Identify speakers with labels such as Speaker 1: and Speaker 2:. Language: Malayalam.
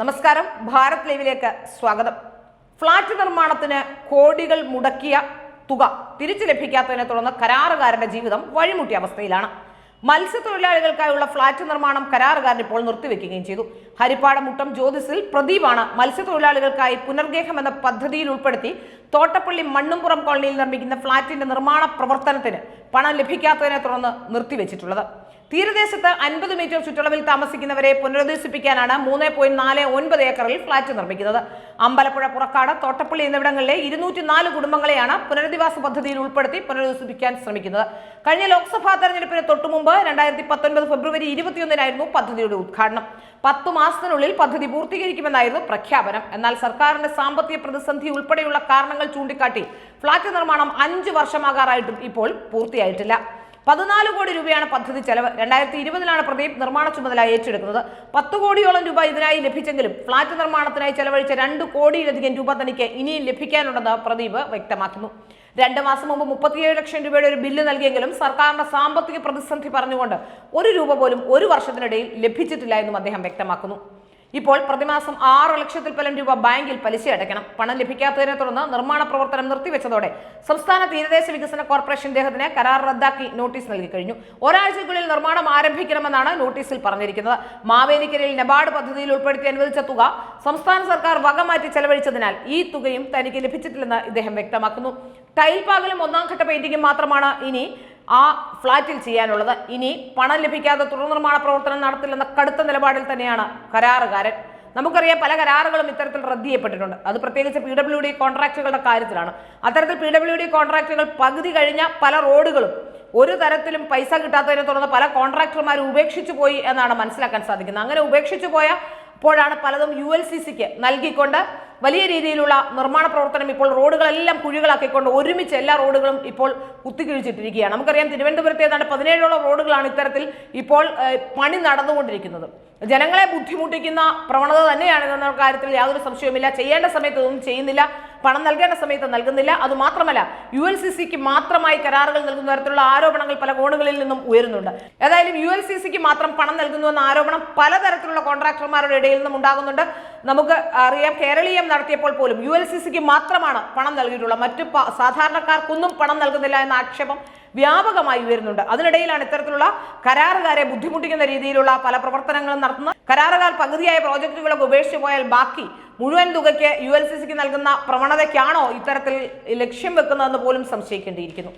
Speaker 1: നമസ്കാരം. ഭാരത് ലൈവിലേക്ക് സ്വാഗതം. ഫ്ളാറ്റ് നിർമ്മാണത്തിന് കോടികൾ മുടക്കിയ തുക തിരിച്ചു ലഭിക്കാത്തതിനെ തുടർന്ന് കരാറുകാരന്റെ ജീവിതം വഴിമുട്ടിയ അവസ്ഥയിലാണ്. മത്സ്യത്തൊഴിലാളികൾക്കായുള്ള ഫ്ളാറ്റ് നിർമ്മാണം കരാറുകാരൻ ഇപ്പോൾ നിർത്തിവെക്കുകയും ചെയ്തു. ഹരിപ്പാട് മുട്ടം ജ്യോതിസിൽ പ്രദീപാണ് മത്സ്യത്തൊഴിലാളികൾക്കായി പുനർഗേഹം എന്ന പദ്ധതിയിൽ ഉൾപ്പെടുത്തി തോട്ടപ്പള്ളി മണ്ണുംപുറം കോളനിയിൽ നിർമ്മിക്കുന്ന ഫ്ളാറ്റിന്റെ നിർമ്മാണ പ്രവർത്തനത്തിന് പണം ലഭിക്കാത്തതിനെ തുടർന്ന് നിർത്തിവെച്ചിട്ടുള്ളത്. തീരദേശത്ത് അൻപത് മീറ്റർ ചുറ്റളവിൽ താമസിക്കുന്നവരെ പുനരധിവസിപ്പിക്കാനാണ് മൂന്ന് പോയിന്റ് നാല് ഒൻപത് ഏക്കറിൽ ഫ്ളാറ്റ് നിർമ്മിക്കുന്നത്. അമ്പലപ്പുഴ പുറക്കാട് തോട്ടപ്പള്ളി എന്നിവിടങ്ങളിലെ ഇരുന്നൂറ്റി നാല് കുടുംബങ്ങളെയാണ് പുനരധിവാസ പദ്ധതിയിൽ ഉൾപ്പെടുത്തി പുനരധിവസിപ്പിക്കാൻ ശ്രമിക്കുന്നത്. കഴിഞ്ഞ ലോക്സഭാ തെരഞ്ഞെടുപ്പിന് തൊട്ടുമുമ്പ് രണ്ടായിരത്തി പത്തൊൻപത് ഫെബ്രുവരി ഇരുപത്തിയൊന്നിനായിരുന്നു പദ്ധതിയുടെ ഉദ്ഘാടനം. പത്തു മാസത്തിനുള്ളിൽ പദ്ധതി പൂർത്തീകരിക്കുമെന്നായിരുന്നു പ്രഖ്യാപനം. എന്നാൽ സർക്കാരിന്റെ സാമ്പത്തിക പ്രതിസന്ധി ഉൾപ്പെടെയുള്ള കാരണങ്ങൾ ചൂണ്ടിക്കാട്ടി ഫ്ളാറ്റ് നിർമ്മാണം അഞ്ച് വർഷമാകാറായിട്ടും ഇപ്പോൾ പൂർത്തിയായിട്ടില്ല. പതിനാല് കോടി രൂപയാണ് പദ്ധതി ചെലവ്. രണ്ടായിരത്തി ഇരുപതിലാണ് പ്രദീപ് നിർമ്മാണ ചുമതല ഏറ്റെടുക്കുന്നത്. പത്ത് കോടിയോളം രൂപ ഇതിനായി ലഭിച്ചെങ്കിലും ഫ്ളാറ്റ് നിർമ്മാണത്തിനായി ചെലവഴിച്ച രണ്ട് കോടിയിലധികം രൂപ തനിക്ക് ഇനിയും ലഭിക്കാനുണ്ടെന്ന് പ്രദീപ് വ്യക്തമാക്കുന്നു. രണ്ട് മാസം മുമ്പ് മുപ്പത്തിയേഴ് ലക്ഷം രൂപയുടെ ഒരു ബില്ല് നൽകിയെങ്കിലും സർക്കാരിന്റെ സാമ്പത്തിക പ്രതിസന്ധി പറഞ്ഞുകൊണ്ട് ഒരു രൂപ പോലും ഒരു വർഷത്തിനിടയിൽ ലഭിച്ചിട്ടില്ല എന്നും അദ്ദേഹം വ്യക്തമാക്കുന്നു. ഇപ്പോൾ പ്രതിമാസം ആറ് ലക്ഷത്തിൽ പരം രൂപ ബാങ്കിൽ പലിശ അടയ്ക്കണം. പണം ലഭിക്കാത്തതിനെ തുടർന്ന് നിർമ്മാണ പ്രവർത്തനം നിർത്തിവെച്ചതോടെ സംസ്ഥാന തീരദേശ വികസന കോർപ്പറേഷൻ ഇദ്ദേഹത്തിന് കരാർ റദ്ദാക്കി നോട്ടീസ് നൽകി കഴിഞ്ഞു. ഒരാഴ്ചയ്ക്കുള്ളിൽ നിർമ്മാണം ആരംഭിക്കണമെന്നാണ് നോട്ടീസിൽ പറഞ്ഞിരിക്കുന്നത്. മാവേലിക്കരയിൽ നബാർഡ് പദ്ധതിയിൽ ഉൾപ്പെടുത്തി അനുവദിച്ച തുക സംസ്ഥാന സർക്കാർ വകമാറ്റി ചെലവഴിച്ചതിനാൽ ഈ തുകയും തനിക്ക് ലഭിച്ചിട്ടില്ലെന്ന് ഇദ്ദേഹം വ്യക്തമാക്കുന്നു. ടൈൽ പാകലും ഒന്നാം ഘട്ട പെയിന്റിംഗും മാത്രമാണ് ഇനി ആ ഫ്ളാറ്റിൽ ചെയ്യാനുള്ളത്. ഇനി പണം ലഭിക്കാതെ തുടർനിർമ്മാണ പ്രവർത്തനം നടത്തില്ലെന്ന കടുത്ത നിലപാടിൽ തന്നെയാണ് കരാറുകാരൻ. നമുക്കറിയാം പല കരാറുകളും ഇത്തരത്തിൽ റദ്ദ് ചെയ്യപ്പെട്ടിട്ടുണ്ട്. അത് പ്രത്യേകിച്ച് പി ഡബ്ല്യു ഡി കോൺട്രാക്റ്റുകളുടെ കാര്യത്തിലാണ്. അത്തരത്തിൽ പി ഡബ്ല്യു ഡി കോൺട്രാക്റ്റുകൾ പകുതി കഴിഞ്ഞ പല റോഡുകളും ഒരു തരത്തിലും പൈസ കിട്ടാത്തതിനെ തുടർന്ന് പല കോൺട്രാക്ടർമാർ ഉപേക്ഷിച്ചു പോയി എന്നാണ് മനസ്സിലാക്കാൻ സാധിക്കുന്നത്. അങ്ങനെ ഉപേക്ഷിച്ചു പോയ അപ്പോഴാണ് പലതും യു എൽ സി സിക്ക് നൽകിക്കൊണ്ട് വലിയ രീതിയിലുള്ള നിർമ്മാണ പ്രവർത്തനം ഇപ്പോൾ റോഡുകളെല്ലാം കുഴികളാക്കിക്കൊണ്ട് ഒരുമിച്ച് എല്ലാ റോഡുകളും ഇപ്പോൾ കുത്തിക്കിഴിച്ചിട്ടിരിക്കുകയാണ്. നമുക്കറിയാം തിരുവനന്തപുരത്ത് ഏതാണ്ട് പതിനേഴോളം റോഡുകളാണ് ഇത്തരത്തിൽ ഇപ്പോൾ പണി നടന്നുകൊണ്ടിരിക്കുന്നത്. ജനങ്ങളെ ബുദ്ധിമുട്ടിക്കുന്ന പ്രവണത തന്നെയാണ് എന്ന കാര്യത്തിൽ യാതൊരു സംശയവുമില്ല. ചെയ്യേണ്ട സമയത്ത് ഒന്നും ചെയ്യുന്നില്ല. പണം നൽകേണ്ട സമയത്ത് നൽകുന്നില്ല. അത് മാത്രമല്ല യു എൽ സി സിക്ക് മാത്രമായി കരാറുകൾ നൽകുന്ന തരത്തിലുള്ള ആരോപണങ്ങൾ പല കോണുകളിൽ നിന്നും ഉയരുന്നുണ്ട്. ഏതായാലും യു എൽ സി സിക്ക് മാത്രം പണം നൽകുന്നുവെന്ന ആരോപണം പലതരത്തിലുള്ള കോൺട്രാക്ടർമാരുടെ ഇടയിൽ നിന്നും ഉണ്ടാകുന്നുണ്ട്. നമുക്ക് അറിയാം കേരളീയം നടത്തിയപ്പോൾ പോലും യു എൽ സി സിക്ക് മാത്രമാണ് പണം നൽകിയിട്ടുള്ളത് മറ്റു സാധാരണക്കാർക്കൊന്നും പണം നൽകുന്നില്ല എന്ന ആക്ഷേപം വ്യാപകമായി ഉയരുന്നുണ്ട്. അതിനിടയിലാണ് ഇത്തരത്തിലുള്ള കരാറുകാരെ ബുദ്ധിമുട്ടിക്കുന്ന രീതിയിലുള്ള പല പ്രവർത്തനങ്ങളും നടത്തുന്നത്. കരാറുകാർ പകുതിയായ പ്രോജക്റ്റുകളൊക്കെ ഉപേക്ഷിച്ചു പോയാൽ ബാക്കി മുഴുവൻ തുകയ്ക്ക് യു എൽ സി സിക്ക് നൽകുന്ന പ്രവണതയ്ക്കാണോ ഇത്തരത്തിൽ ലക്ഷ്യം വെക്കുന്നതെന്ന് പോലും സംശയിക്കേണ്ടിയിരിക്കുന്നു.